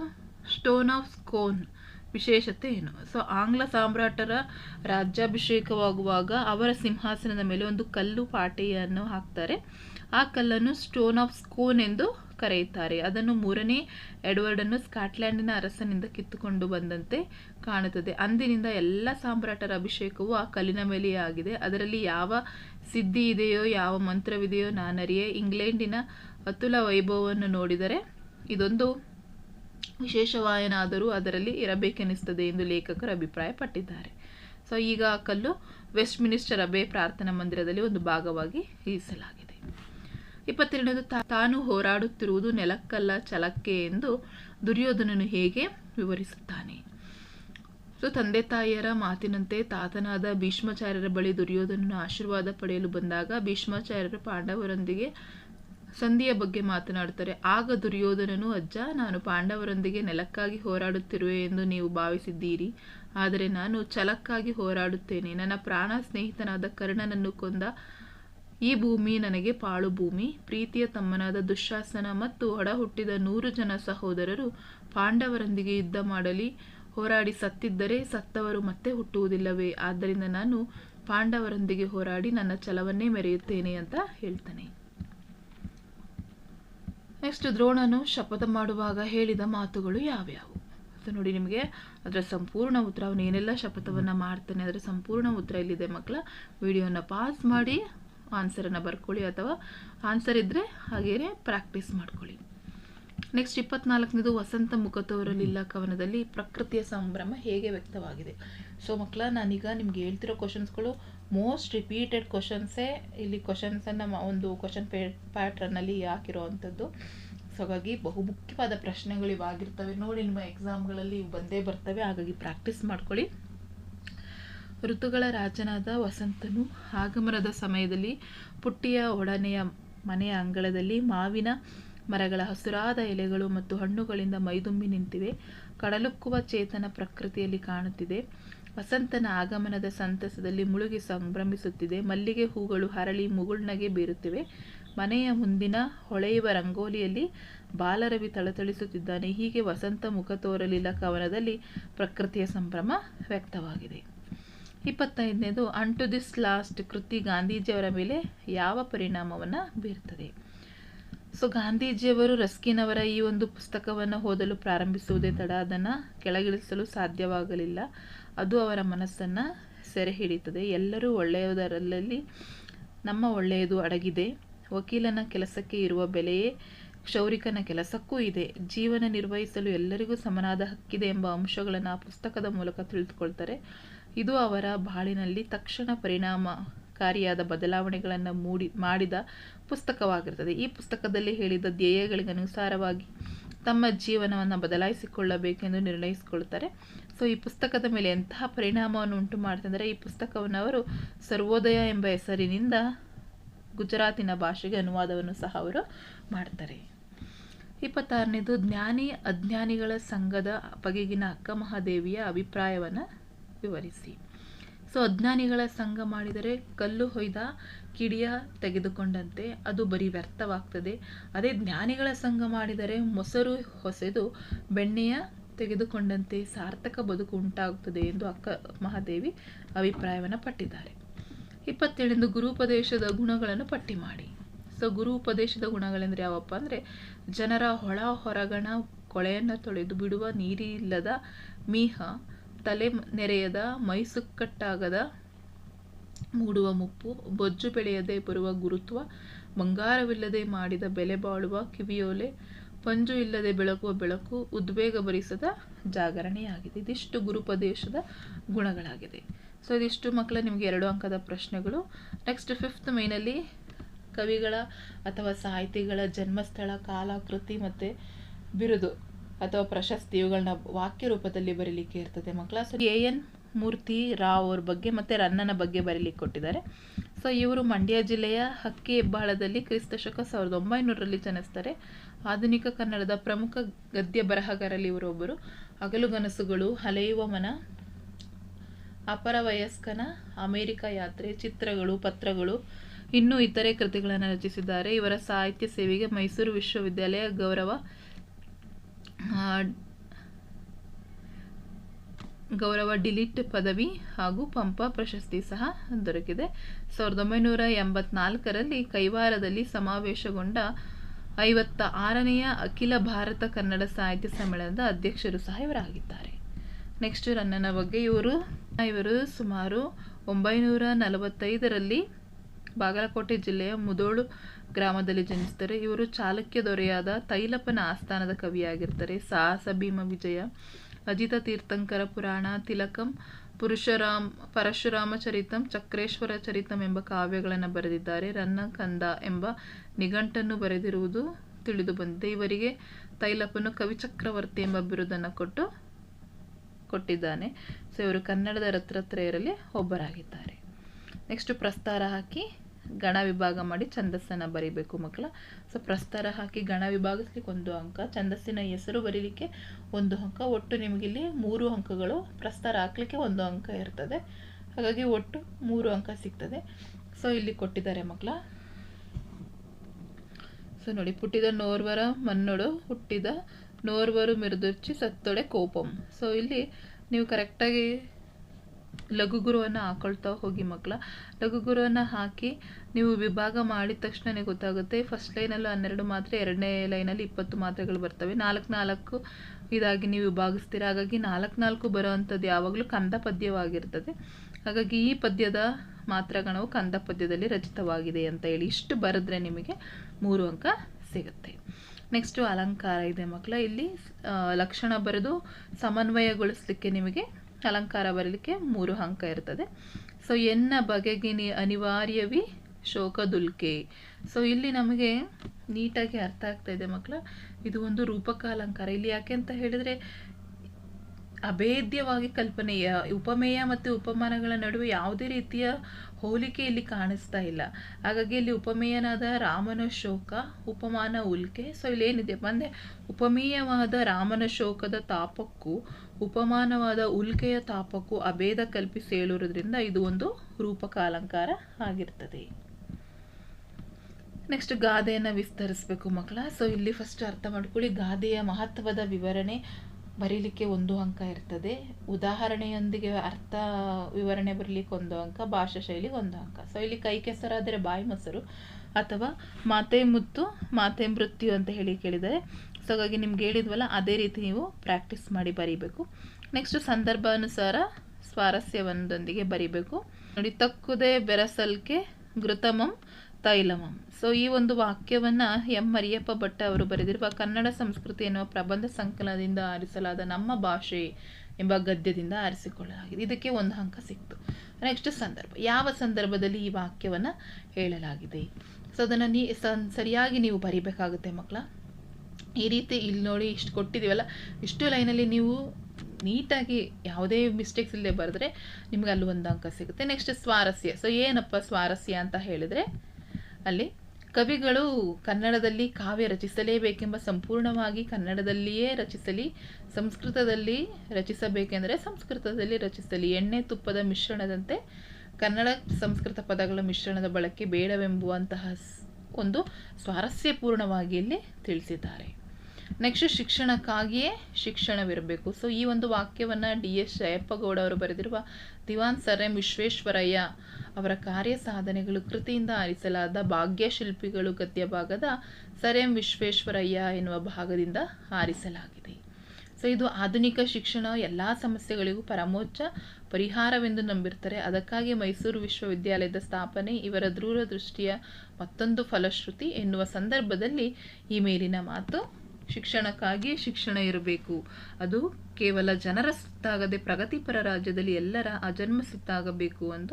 ಸ್ಟೋನ್ ಆಫ್ ಸ್ಕೋನ್ ವಿಶೇಷತೆ ಏನು? ಸೊ, ಆಂಗ್ಲ ಸಾಮ್ರಾಟರ ರಾಜ್ಯಾಭಿಷೇಕವಾಗುವಾಗ ಅವರ ಸಿಂಹಾಸನದ ಮೇಲೆ ಒಂದು ಕಲ್ಲು ಪಾಟೆಯನ್ನು ಹಾಕ್ತಾರೆ. ಆ ಕಲ್ಲನ್ನು ಸ್ಟೋನ್ ಆಫ್ ಸ್ಕೋನ್ ಎಂದು ಕರೆಯುತ್ತಾರೆ. ಅದನ್ನು ಮೂರನೇ ಎಡ್ವರ್ಡನ್ನು ಸ್ಕಾಟ್ಲ್ಯಾಂಡಿನ ಅರಸನಿಂದ ಕಿತ್ತುಕೊಂಡು ಬಂದಂತೆ ಕಾಣುತ್ತದೆ. ಅಂದಿನಿಂದ ಎಲ್ಲ ಸಾಮ್ರಾಟರ ಅಭಿಷೇಕವು ಆ ಕಲ್ಲಿನ ಮೇಲೆಯೇ ಆಗಿದೆ. ಅದರಲ್ಲಿ ಯಾವ ಸಿದ್ಧಿ ಇದೆಯೋ, ಯಾವ ಮಂತ್ರವಿದೆಯೋ ನಾನರಿಯೇ. ಇಂಗ್ಲೆಂಡಿನ ಅತುಲ ವೈಭವವನ್ನು ನೋಡಿದರೆ ಇದೊಂದು ವಿಶೇಷವಾಯನಾದರೂ ಅದರಲ್ಲಿ ಇರಬೇಕೆನಿಸುತ್ತದೆ ಎಂದು ಲೇಖಕರು ಅಭಿಪ್ರಾಯಪಟ್ಟಿದ್ದಾರೆ. ಸೊ, ಈಗ ಆ ಕಲ್ಲು ವೆಸ್ಟ್ ಮಿನಿಸ್ಟರ್ ಅಬೆ ಪ್ರಾರ್ಥನಾ ಮಂದಿರದಲ್ಲಿ ಒಂದು ಭಾಗವಾಗಿ ಇರಿಸಲಾಗಿದೆ. ಇಪ್ಪತ್ತೆರಡನೇದು ತಾನು ಹೋರಾಡುತ್ತಿರುವುದು ನೆಲಕ್ಕಲ್ಲ ಛಲಕ್ಕೆ ಎಂದು ದುರ್ಯೋಧನನು ಹೇಗೆ ವಿವರಿಸುತ್ತಾನೆ? ಸೊ, ತಂದೆ ತಾಯಿಯರ ಮಾತಿನಂತೆ ತಾತನಾದ ಭೀಷ್ಮಾಚಾರ್ಯರ ಬಳಿ ದುರ್ಯೋಧನನ ಆಶೀರ್ವಾದ ಪಡೆಯಲು ಬಂದಾಗ ಭೀಷ್ಮಾಚಾರ್ಯರು ಪಾಂಡವರೊಂದಿಗೆ ಸಂಧಿಯ ಬಗ್ಗೆ ಮಾತನಾಡುತ್ತಾರೆ. ಆಗ ದುರ್ಯೋಧನನು, ಅಜ್ಜ, ನಾನು ಪಾಂಡವರೊಂದಿಗೆ ನೆಲಕ್ಕಾಗಿ ಹೋರಾಡುತ್ತಿರುವೆ ಎಂದು ನೀವು ಭಾವಿಸಿದ್ದೀರಿ. ಆದರೆ ನಾನು ಛಲಕ್ಕಾಗಿ ಹೋರಾಡುತ್ತೇನೆ. ನನ್ನ ಪ್ರಾಣ ಸ್ನೇಹಿತನಾದ ಕರ್ಣನನ್ನು ಕೊಂದ ಈ ಭೂಮಿ ನನಗೆ ಪಾಳು ಭೂಮಿ. ಪ್ರೀತಿಯ ತಮ್ಮನಾದ ದುಶ್ಯಾಸನ ಮತ್ತು ಒಡ ಹುಟ್ಟಿದ ನೂರು ಜನ ಸಹೋದರರು ಪಾಂಡವರೊಂದಿಗೆ ಯುದ್ಧ ಮಾಡಲಿ, ಹೋರಾಡಿ ಸತ್ತಿದ್ದರೆ ಸತ್ತವರು ಮತ್ತೆ ಹುಟ್ಟುವುದಿಲ್ಲವೇ? ಆದ್ದರಿಂದ ನಾನು ಪಾಂಡವರೊಂದಿಗೆ ಹೋರಾಡಿ ನನ್ನ ಛಲವನ್ನೇ ಮೆರೆಯುತ್ತೇನೆ ಅಂತ ಹೇಳ್ತಾನೆ. ನೆಕ್ಸ್ಟ್ ದ್ರೋಣನು ಶಪಥ ಮಾಡುವಾಗ ಹೇಳಿದ ಮಾತುಗಳು ಯಾವ್ಯಾವು? ಅದು ನೋಡಿ ನಿಮಗೆ, ಅದರ ಸಂಪೂರ್ಣ ಉತ್ತರ. ಅವನು ಏನೆಲ್ಲ ಶಪಥವನ್ನು ಮಾಡ್ತಾನೆ, ಅದರ ಸಂಪೂರ್ಣ ಉತ್ತರ ಇಲ್ಲಿದೆ ಮಕ್ಕಳ. ವಿಡಿಯೋನ ಪಾಸ್ ಮಾಡಿ. ಆನ್ಸರನ್ನು ಬರ್ಕೊಳ್ಳಿ ಅಥವಾ ಆನ್ಸರ್ ಇದ್ದರೆ ಹಾಗೇನೆ ಪ್ರಾಕ್ಟೀಸ್ ಮಾಡ್ಕೊಳ್ಳಿ. ನೆಕ್ಸ್ಟ್ ಇಪ್ಪತ್ನಾಲ್ಕನೇದು ವಸಂತ ಮುಖತೋರಲಿಲ್ಲ ಕವನದಲ್ಲಿ ಪ್ರಕೃತಿಯ ಸಂಭ್ರಮ ಹೇಗೆ ವ್ಯಕ್ತವಾಗಿದೆ. ಸೊ ಮಕ್ಕಳ, ನಾನೀಗ ನಿಮ್ಗೆ ಹೇಳ್ತಿರೋ ಕ್ವಶನ್ಸ್ಗಳು ಮೋಸ್ಟ್ ರಿಪೀಟೆಡ್ ಕ್ವಶನ್ಸೇ ಇಲ್ಲಿ ಕ್ವಶನ್ಸನ್ನು ಒಂದು ಕ್ವಶನ್ ಪೇ ಪ್ಯಾಟ್ರನ್ನಲ್ಲಿ ಹಾಕಿರೋ ಅಂಥದ್ದು ಸೊ ಹಾಗಾಗಿ ಬಹುಮುಖ್ಯವಾದ ಪ್ರಶ್ನೆಗಳು ಇವಾಗಿರ್ತವೆ. ನೋಡಿ ನಿಮ್ಮ ಎಕ್ಸಾಮ್ಗಳಲ್ಲಿ ಬಂದೇ ಬರ್ತವೆ. ಹಾಗಾಗಿ ಪ್ರಾಕ್ಟೀಸ್ ಮಾಡ್ಕೊಳ್ಳಿ. ಋತುಗಳ ರಾಜನಾದ ವಸಂತನು ಆಗಮನದ ಸಮಯದಲ್ಲಿ ಪುಟ್ಟಿಯ ಒಡನೆಯ ಮನೆಯ ಅಂಗಳದಲ್ಲಿ ಮಾವಿನ ಮರಗಳ ಹಸುರಾದ ಎಲೆಗಳು ಮತ್ತು ಹಣ್ಣುಗಳಿಂದ ಮೈದುಂಬಿ ನಿಂತಿವೆ. ಕಡಲುಕ್ಕುವ ಚೇತನ ಪ್ರಕೃತಿಯಲ್ಲಿ ಕಾಣುತ್ತಿದೆ. ವಸಂತನ ಆಗಮನದ ಸಂತಸದಲ್ಲಿ ಮುಳುಗಿ ಸಂಭ್ರಮಿಸುತ್ತಿದೆ. ಮಲ್ಲಿಗೆ ಹೂಗಳು ಹರಳಿ ಮುಗುಳ್ನಗೆ ಬೀರುತ್ತಿವೆ. ಮನೆಯ ಮುಂದಿನ ಹೊಳೆಯುವ ರಂಗೋಲಿಯಲ್ಲಿ ಬಾಲರವಿ ಥಳಥಳಿಸುತ್ತಿದ್ದಾನೆ ಹೀಗೆ ವಸಂತ ಮುಖ ತೋರಲಿಲ್ಲ. ಕವನದಲ್ಲಿ ಪ್ರಕೃತಿಯ ಸಂಭ್ರಮ ವ್ಯಕ್ತವಾಗಿದೆ. ಇಪ್ಪತ್ತೈದನೇದು ಅನ್ ಟು ದಿಸ್ ಲಾಸ್ಟ್ ಕೃತಿ ಗಾಂಧೀಜಿಯವರ ಮೇಲೆ ಯಾವ ಪರಿಣಾಮವನ್ನು ಬೀರ್ತದೆ? ಸೊ, ಗಾಂಧೀಜಿಯವರು ರಸ್ಕಿನವರ ಈ ಒಂದು ಪುಸ್ತಕವನ್ನು ಓದಲು ಪ್ರಾರಂಭಿಸುವುದೇ ತಡ, ಅದನ್ನು ಕೆಳಗಿಳಿಸಲು ಸಾಧ್ಯವಾಗಲಿಲ್ಲ. ಅದು ಅವರ ಮನಸ್ಸನ್ನು ಸೆರೆ ಹಿಡಿಯುತ್ತದೆ. ಎಲ್ಲರೂ ಒಳ್ಳೆಯದರಲ್ಲಿ, ನಮ್ಮ ಒಳ್ಳೆಯದು ಅಡಗಿದೆ. ವಕೀಲನ ಕೆಲಸಕ್ಕೆ ಇರುವ ಬೆಲೆಯೇ ಕ್ಷೌರಿಕನ ಕೆಲಸಕ್ಕೂ ಇದೆ. ಜೀವನ ನಿರ್ವಹಿಸಲು ಎಲ್ಲರಿಗೂ ಸಮನಾದ ಹಕ್ಕಿದೆ ಎಂಬ ಅಂಶಗಳನ್ನು ಆ ಪುಸ್ತಕದ ಮೂಲಕ ತಿಳಿದುಕೊಳ್ತಾರೆ. ಇದು ಅವರ ಬಾಳಿನಲ್ಲಿ ತಕ್ಷಣ ಪರಿಣಾಮಕಾರಿಯಾದ ಬದಲಾವಣೆಗಳನ್ನು ಮೂಡಿ, ಮಾಡಿದ ಪುಸ್ತಕವಾಗಿರ್ತದೆ. ಈ ಪುಸ್ತಕದಲ್ಲಿ ಹೇಳಿದ ಧ್ಯೇಯಗಳಿಗೆ ಅನುಸಾರವಾಗಿ ತಮ್ಮ ಜೀವನವನ್ನು ಬದಲಾಯಿಸಿಕೊಳ್ಳಬೇಕೆಂದು ನಿರ್ಣಯಿಸಿಕೊಳ್ತಾರೆ. ಸೊ, ಈ ಪುಸ್ತಕದ ಮೇಲೆ ಎಂತಹ ಪರಿಣಾಮವನ್ನು ಉಂಟು ಮಾಡ್ತಂದರೆ, ಈ ಪುಸ್ತಕವನ್ನು ಅವರು ಸರ್ವೋದಯ ಎಂಬ ಹೆಸರಿನಿಂದ ಗುಜರಾತಿನ ಭಾಷೆಗೆ ಅನುವಾದವನ್ನು ಸಹ ಅವರು ಮಾಡ್ತಾರೆ. ಇಪ್ಪತ್ತಾರನೇದು, ಜ್ಞಾನಿ ಅಜ್ಞಾನಿಗಳ ಸಂಘದ ಬಗೆಗಿನ ಅಕ್ಕ ಮಹಾದೇವಿಯ ಅಭಿಪ್ರಾಯವನ್ನು ವಿವರಿಸಿ. ಸೊ ಅಜ್ಞಾನಿಗಳ ಸಂಘ ಮಾಡಿದರೆ ಕಲ್ಲು ಹೊಯ್ದ ಕಿಡಿಯ ತೆಗೆದುಕೊಂಡಂತೆ ಅದು ಬರೀ ವ್ಯರ್ಥವಾಗ್ತದೆ. ಅದೇ ಜ್ಞಾನಿಗಳ ಸಂಘ ಮಾಡಿದರೆ ಮೊಸರು ಹೊಸೆದು ಬೆಣ್ಣೆಯ ತೆಗೆದುಕೊಂಡಂತೆ ಸಾರ್ಥಕ ಬದುಕು ಉಂಟಾಗುತ್ತದೆ ಎಂದು ಅಕ್ಕ ಮಹಾದೇವಿ ಅಭಿಪ್ರಾಯವನ್ನು ಪಟ್ಟಿದ್ದಾರೆ. ಇಪ್ಪತ್ತೇಳಿಂದು ಗುರುಪದೇಶದ ಗುಣಗಳನ್ನು ಪಟ್ಟಿ ಮಾಡಿ. ಸೊ ಗುರು ಉಪದೇಶದ ಗುಣಗಳೆಂದರೆ ಯಾವಪ್ಪ ಅಂದರೆ ಜನರ ಹೊಳ ಹೊರಗಣ ಕೊಳೆಯನ್ನು ತೊಳೆದು ಬಿಡುವ ನೀರಿಲ್ಲದ ಮೀಹ ತಲೆ ನೆರೆಯದ ಮೈಸುಕ್ಕಟ್ಟಾಗದ ಮೂಡುವ ಮುಪ್ಪು, ಬೊಜ್ಜು ಬೆಳೆಯದೆ ಬರುವ ಗುರುತ್ವ, ಬಂಗಾರವಿಲ್ಲದೆ ಮಾಡಿದ ಬೆಲೆ ಬಾಳುವ ಕಿವಿಯೋಲೆ, ಪಂಜು ಇಲ್ಲದೆ ಬೆಳಗುವ ಬೆಳಕು, ಉದ್ವೇಗ ಭರಿಸದ ಜಾಗರಣೆಯಾಗಿದೆ. ಇದಿಷ್ಟು ಗುರುಪದೇಶದ ಗುಣಗಳಾಗಿದೆ. ಸೊ ಇದಿಷ್ಟು ಮಕ್ಕಳ ನಿಮಗೆ ಎರಡು ಅಂಕದ ಪ್ರಶ್ನೆಗಳು. ನೆಕ್ಸ್ಟ್ ಫಿಫ್ತ್ ಮೇನಲ್ಲಿ ಕವಿಗಳ ಅಥವಾ ಸಾಹಿತಿಗಳ ಜನ್ಮಸ್ಥಳ ಕಾಲಾಕೃತಿ ಮತ್ತು ಬಿರುದು. ಅಥವಾ ಪ್ರಶಸ್ತಿ ಇವುಗಳನ್ನ ವಾಕ್ಯ ರೂಪದಲ್ಲಿ ಬರೀಲಿಕ್ಕೆ ಇರ್ತದೆ. ಮಕ್ಕಳ so A N Murthy Rao ಅವ್ರ ಬಗ್ಗೆ ಮತ್ತು ರನ್ನನ ಬಗ್ಗೆ ಬರೀಲಿಕ್ಕೆ ಕೊಟ್ಟಿದ್ದಾರೆ. ಸೊ, ಇವರು ಮಂಡ್ಯ ಜಿಲ್ಲೆಯ ಹಕ್ಕಿ ಹೆಬ್ಬಾಳದಲ್ಲಿ ಕ್ರಿಸ್ತಶಕ ಸಾವಿರದ ಒಂಬೈನೂರರಲ್ಲಿ ಜನಿಸ್ತಾರೆ. ಆಧುನಿಕ ಕನ್ನಡದ ಪ್ರಮುಖ ಗದ್ಯ ಬರಹಗಾರರಲ್ಲಿ ಇವರೊಬ್ಬರು. ಹಗಲುಗನಸುಗಳು ಹಲೆಯುವ ಮನ, ಅಪರ ವಯಸ್ಕನ, ಅಮೆರಿಕ ಯಾತ್ರೆ, ಚಿತ್ರಗಳು, ಪತ್ರಗಳು, ಇನ್ನೂ ಇತರೆ ಕೃತಿಗಳನ್ನು ರಚಿಸಿದ್ದಾರೆ. ಇವರ ಸಾಹಿತ್ಯ ಸೇವೆಗೆ ಮೈಸೂರು ವಿಶ್ವವಿದ್ಯಾಲಯ ಗೌರವ ಗೌರವ ಡಿಲಿಟ್ ಪದವಿ ಹಾಗೂ ಪಂಪ ಪ್ರಶಸ್ತಿ ಸಹ ದೊರಕಿದೆ. ಸಾವಿರದ ಒಂಬೈನೂರ ಎಂಬತ್ನಾಲ್ಕರಲ್ಲಿ ಕೈವಾರದಲ್ಲಿ ಸಮಾವೇಶಗೊಂಡ ಐವತ್ತ ಆರನೆಯ ಅಖಿಲ ಭಾರತ ಕನ್ನಡ ಸಾಹಿತ್ಯ ಸಮ್ಮೇಳನದ ಅಧ್ಯಕ್ಷರು ಸಹ ಇವರಾಗಿದ್ದಾರೆ. ನೆಕ್ಸ್ಟ್ ರನ್ನನ ಬಗ್ಗೆ ಇವರು ಇವರು ಸುಮಾರು ಒಂಬೈನೂರ ನಲವತ್ತೈದರಲ್ಲಿ ಬಾಗಲಕೋಟೆ ಜಿಲ್ಲೆಯ ಮುದೋಳು ಗ್ರಾಮದಲ್ಲಿ ಜನಿಸ್ತಾರೆ. ಇವರು ಚಾಲುಕ್ಯ ದೊರೆಯಾದ ತೈಲಪ್ಪನ ಆಸ್ಥಾನದ ಕವಿಯಾಗಿರ್ತಾರೆ. ಸಾಹಸ ಭೀಮ ವಿಜಯ, ಅಜಿತ ತೀರ್ಥಂಕರ ಪುರಾಣ, ತಿಲಕಂ, ಪುರುಷರಾಮ್, ಪರಶುರಾಮ ಚರಿತಂ, ಚಕ್ರೇಶ್ವರ ಚರಿತಂ ಎಂಬ ಕಾವ್ಯಗಳನ್ನು ಬರೆದಿದ್ದಾರೆ. ರನ್ನ ಕಂದ ಎಂಬ ನಿಘಂಟನ್ನು ಬರೆದಿರುವುದು ತಿಳಿದು ಬಂದಿದೆ. ಇವರಿಗೆ ತೈಲಪ್ಪನು ಕವಿ ಚಕ್ರವರ್ತಿ ಎಂಬ ಬಿರುದನ್ನು ಕೊಟ್ಟು ಕೊಟ್ಟಿದ್ದಾನೆ. ಸೊ, ಇವರು ಕನ್ನಡದ ರತ್ರತ್ರೆಯರಲ್ಲಿ ಒಬ್ಬರಾಗಿದ್ದಾರೆ. ನೆಕ್ಸ್ಟ್ ಪ್ರಸ್ತಾರ ಹಾಕಿ. ಗಣ ವಿಭಾಗ ಮಾಡಿ ಛಂದಸ್ಸನ್ನು ಬರೀಬೇಕು ಮಕ್ಕಳ. ಸೊ ಪ್ರಸ್ತಾರ ಹಾಕಿ ಗಣ ವಿಭಾಗಿಸ್ಲಿಕ್ಕೆ ಒಂದು ಅಂಕ, ಛಂದಸ್ಸಿನ ಹೆಸರು ಬರೀಲಿಕ್ಕೆ ಒಂದು ಅಂಕ. ಒಟ್ಟು ನಿಮಗಿಲ್ಲಿ ಮೂರು ಅಂಕಗಳು ಪ್ರಸ್ತಾರ ಹಾಕ್ಲಿಕ್ಕೆ ಒಂದು ಅಂಕ ಇರ್ತದೆ. ಹಾಗಾಗಿ ಒಟ್ಟು ಮೂರು ಅಂಕ ಸಿಗ್ತದೆ. ಸೊ ಇಲ್ಲಿ ಕೊಟ್ಟಿದ್ದಾರೆ ಮಕ್ಕಳ. ಸೊ ನೋಡಿ, ಪುಟ್ಟಿದ ನೋರ್ವರ ಮನ್ನೊಡು ಹುಟ್ಟಿದ ನೋರ್ವರು ಮಿರುದುರ್ಚಿ ಸತ್ತೊಡೆ ಕೋಪಂ. ಸೊ ಇಲ್ಲಿ ನೀವು ಕರೆಕ್ಟಾಗಿ ಲಘುಗುರುವನ್ನು ಹಾಕೊಳ್ತಾ ಹೋಗಿ ಮಕ್ಕಳ. ಲಘುಗುರುವನ್ನು ಹಾಕಿ ನೀವು ವಿಭಾಗ ಮಾಡಿದ ತಕ್ಷಣನೇ ಗೊತ್ತಾಗುತ್ತೆ. ಫಸ್ಟ್ ಲೈನಲ್ಲೂ ಹನ್ನೆರಡು ಮಾತ್ರೆ, ಎರಡನೇ ಲೈನಲ್ಲಿ ಇಪ್ಪತ್ತು ಮಾತ್ರೆಗಳು ಬರ್ತವೆ. ನಾಲ್ಕು ನಾಲ್ಕು ಇದಾಗಿ ನೀವು ವಿಭಾಗಿಸ್ತೀರ? ಹಾಗಾಗಿ ನಾಲ್ಕು ನಾಲ್ಕು ಬರೋ ಅಂಥದ್ದು ಯಾವಾಗಲೂ ಕಂದ ಪದ್ಯವಾಗಿರ್ತದೆ. ಹಾಗಾಗಿ ಈ ಪದ್ಯದ ಮಾತ್ರಗಣವು ಕಂದ ಪದ್ಯದಲ್ಲಿ ರಚಿತವಾಗಿದೆ ಅಂತ ಹೇಳಿ ಇಷ್ಟು ಬರೆದ್ರೆ ನಿಮಗೆ ಮೂರು ಅಂಕ ಸಿಗುತ್ತೆ. ನೆಕ್ಸ್ಟು ಅಲಂಕಾರ ಇದೆ ಮಕ್ಕಳ. ಇಲ್ಲಿ ಲಕ್ಷಣ ಬರೆದು ಸಮನ್ವಯಗೊಳಿಸಲಿಕ್ಕೆ ನಿಮಗೆ ಅಲಂಕಾರ ಬರಲಿಕ್ಕೆ ಮೂರು ಅಂಕ ಇರ್ತದೆ. ಸೊ ಎನ್ನ ಬಗೆಗಿನ ಅನಿವಾರ್ಯವಿ ಶೋಕದುಲ್ಕೆ. ಸೊ ಇಲ್ಲಿ ನಮಗೆ ನೀಟಾಗಿ ಅರ್ಥ ಆಗ್ತಾ ಇದೆ ಮಕ್ಕಳ. ಇದು ಒಂದು ರೂಪಕ ಅಲಂಕಾರ ಇಲ್ಲಿ ಯಾಕೆ ಅಂತ ಹೇಳಿದರೆ, ಅಭೇದ್ಯವಾಗಿ ಕಲ್ಪನೆಯ, ಉಪಮೇಯ ಮತ್ತು ಉಪಮಾನಗಳ ನಡುವೆ ಯಾವುದೇ ರೀತಿಯ ಹೋಲಿಕೆ ಇಲ್ಲಿ ಕಾಣಿಸ್ತಾ ಇಲ್ಲ. ಹಾಗಾಗಿ ಇಲ್ಲಿ ಉಪಮೇಯನಾದ ರಾಮನ ಶೋಕ, ಉಪಮಾನ ಉಲ್ಕೆ. ಸೊ ಇಲ್ಲಿ ಏನಿದೆ ಅಂದರೆ ಉಪಮೇಯವಾದ ರಾಮನ ಶೋಕದ ತಾಪಕ್ಕೂ, ಉಪಮಾನವಾದ ಉಲ್ಕೆಯ ತಾಪಕ್ಕೂ ಅಭೇದ ಕಲ್ಪಿಸಿ ಹೇಳುವುದರಿಂದ ಇದು ಒಂದು ರೂಪಕ ಅಲಂಕಾರ ಆಗಿರ್ತದೆ. ನೆಕ್ಸ್ಟ್ ಗಾದೆಯನ್ನು ವಿಸ್ತರಿಸಬೇಕು ಮಕ್ಕಳ. ಸೊ ಇಲ್ಲಿ ಫಸ್ಟ್ ಅರ್ಥ ಮಾಡ್ಕೊಳ್ಳಿ. ಗಾದೆಯ ಮಹತ್ವದ ವಿವರಣೆ ಬರೀಲಿಕ್ಕೆ ಒಂದು ಅಂಕ ಇರ್ತದೆ. ಉದಾಹರಣೆಯೊಂದಿಗೆ ಅರ್ಥ ವಿವರಣೆ ಬರಲಿಕ್ಕೆ ಒಂದು ಅಂಕ, ಭಾಷಾ ಶೈಲಿ ಒಂದು ಅಂಕ. ಸೊ ಇಲ್ಲಿ ಕೈ ಕೆಸರಾದರೆ ಬಾಯಿ ಮೊಸರು ಅಥವಾ ಮಾತೆ ಮುತ್ತು, ಮಾತೆ ಮೃತ್ಯು ಅಂತ ಹೇಳಿ ಕೇಳಿದರೆ. ಸೊ ಹಾಗಾಗಿ ನಿಮ್ಗೆ ಹೇಳಿದ್ವಲ್ಲ, ಅದೇ ರೀತಿ ನೀವು ಪ್ರಾಕ್ಟೀಸ್ ಮಾಡಿ ಬರೀಬೇಕು. ನೆಕ್ಸ್ಟ್ ಸಂದರ್ಭಾನುಸಾರ ಸ್ವಾರಸ್ಯವೊಂದೊಂದಿಗೆ ಬರೀಬೇಕು. ನೋಡಿ, ತಕ್ಕುದೇ ಬೆರಸಲ್ಕೆ ಘೃತಮಂ ತೈಲಮಂ. ಸೊ ಈ ಒಂದು ವಾಕ್ಯವನ್ನು ಎಂ. ಮರಿಯಪ್ಪ ಭಟ್ಟ ಅವರು ಬರೆದಿರುವ ಕನ್ನಡ ಸಂಸ್ಕೃತಿ ಎನ್ನುವ ಪ್ರಬಂಧ ಸಂಕಲನದಿಂದ ಆರಿಸಲಾದ ನಮ್ಮ ಭಾಷೆ ಎಂಬ ಗದ್ಯದಿಂದ ಆರಿಸಿಕೊಳ್ಳಲಾಗಿದೆ. ಇದಕ್ಕೆ ಒಂದು ಅಂಕ ಸಿಕ್ತು. ನೆಕ್ಸ್ಟ್ ಸಂದರ್ಭ. ಯಾವ ಸಂದರ್ಭದಲ್ಲಿ ಈ ವಾಕ್ಯವನ್ನು ಹೇಳಲಾಗಿದೆ? ಸೊ ಅದನ್ನು ನೀ ಸರಿಯಾಗಿ ನೀವು ಬರಿಬೇಕಾಗುತ್ತೆ ಮಕ್ಕಳ. ಈ ರೀತಿ ಇಲ್ಲಿ ನೋಡಿ ಇಷ್ಟು ಕೊಟ್ಟಿದ್ದೀವಲ್ಲ, ಇಷ್ಟು ಲೈನಲ್ಲಿ ನೀವು ನೀಟಾಗಿ ಯಾವುದೇ ಮಿಸ್ಟೇಕ್ಸ್ ಇಲ್ಲದೆ ಬರೆದ್ರೆ ನಿಮ್ಗೆ ಅಲ್ಲಿ ಒಂದು ಅಂಕ ಸಿಗುತ್ತೆ. ನೆಕ್ಸ್ಟ್ ಸ್ವಾರಸ್ಯ. ಸೊ ಏನಪ್ಪ ಸ್ವಾರಸ್ಯ ಅಂತ ಹೇಳಿದರೆ ಅಲ್ಲಿ ಕವಿಗಳು ಕನ್ನಡದಲ್ಲಿ ಕಾವ್ಯ ರಚಿಸಲೇಬೇಕೆಂಬ ಸಂಪೂರ್ಣವಾಗಿ ಕನ್ನಡದಲ್ಲಿಯೇ ರಚಿಸಲಿ, ಸಂಸ್ಕೃತದಲ್ಲಿ ರಚಿಸಬೇಕೆಂದರೆ ಸಂಸ್ಕೃತದಲ್ಲಿ ರಚಿಸಲಿ. ಎಣ್ಣೆ ತುಪ್ಪದ ಮಿಶ್ರಣದಂತೆ ಕನ್ನಡ ಸಂಸ್ಕೃತ ಪದಗಳ ಮಿಶ್ರಣದ ಬಳಕೆ ಬೇಡವೆಂಬುವಂತಹ ಒಂದು ಸ್ವಾರಸ್ಯಪೂರ್ಣವಾಗಿ ಇಲ್ಲಿ ತಿಳಿಸಿದ್ದಾರೆ. ನೆಕ್ಸ್ಟ್ ಶಿಕ್ಷಣಕ್ಕಾಗಿಯೇ ಶಿಕ್ಷಣವಿರಬೇಕು. ಸೊ ಈ ಒಂದು ವಾಕ್ಯವನ್ನು ಡಿ ಎಸ್ ಜಯಪ್ಪಗೌಡ ಅವರು ಬರೆದಿರುವ ದಿವಾನ್ ಸರ್ ಎಂ ವಿಶ್ವೇಶ್ವರಯ್ಯ ಅವರ ಕಾರ್ಯ ಸಾಧನೆಗಳು ಕೃತಿಯಿಂದ ಆರಿಸಲಾದ ಭಾಗ್ಯಶಿಲ್ಪಿಗಳು ಗದ್ಯ ಭಾಗದ ಸರ್ ಎಂ ವಿಶ್ವೇಶ್ವರಯ್ಯ ಎನ್ನುವ ಭಾಗದಿಂದ ಆರಿಸಲಾಗಿದೆ. ಸೊ ಇದು ಆಧುನಿಕ ಶಿಕ್ಷಣ, ಎಲ್ಲ ಸಮಸ್ಯೆಗಳಿಗೂ ಪರಮೋಚ್ಚ ಪರಿಹಾರವೆಂದು ನಂಬಿರ್ತಾರೆ. ಅದಕ್ಕಾಗಿ ಮೈಸೂರು ವಿಶ್ವವಿದ್ಯಾಲಯದ ಸ್ಥಾಪನೆ, ಇವರ ದೂರದೃಷ್ಟಿಯ ಮತ್ತೊಂದು ಫಲಶ್ರುತಿ ಎನ್ನುವ ಸಂದರ್ಭದಲ್ಲಿ ಈ ಮೇಲಿನ ಮಾತು ಶಿಕ್ಷಣಕ್ಕಾಗಿ ಶಿಕ್ಷಣ ಇರಬೇಕು. ಅದು ಕೇವಲ ಜನರ ಸುತ್ತಾಗದೆ ಪ್ರಗತಿಪರ ರಾಜ್ಯದಲ್ಲಿ ಎಲ್ಲರ ಅಜನ್ಮ ಸುತ್ತಾಗಬೇಕು ಅಂತ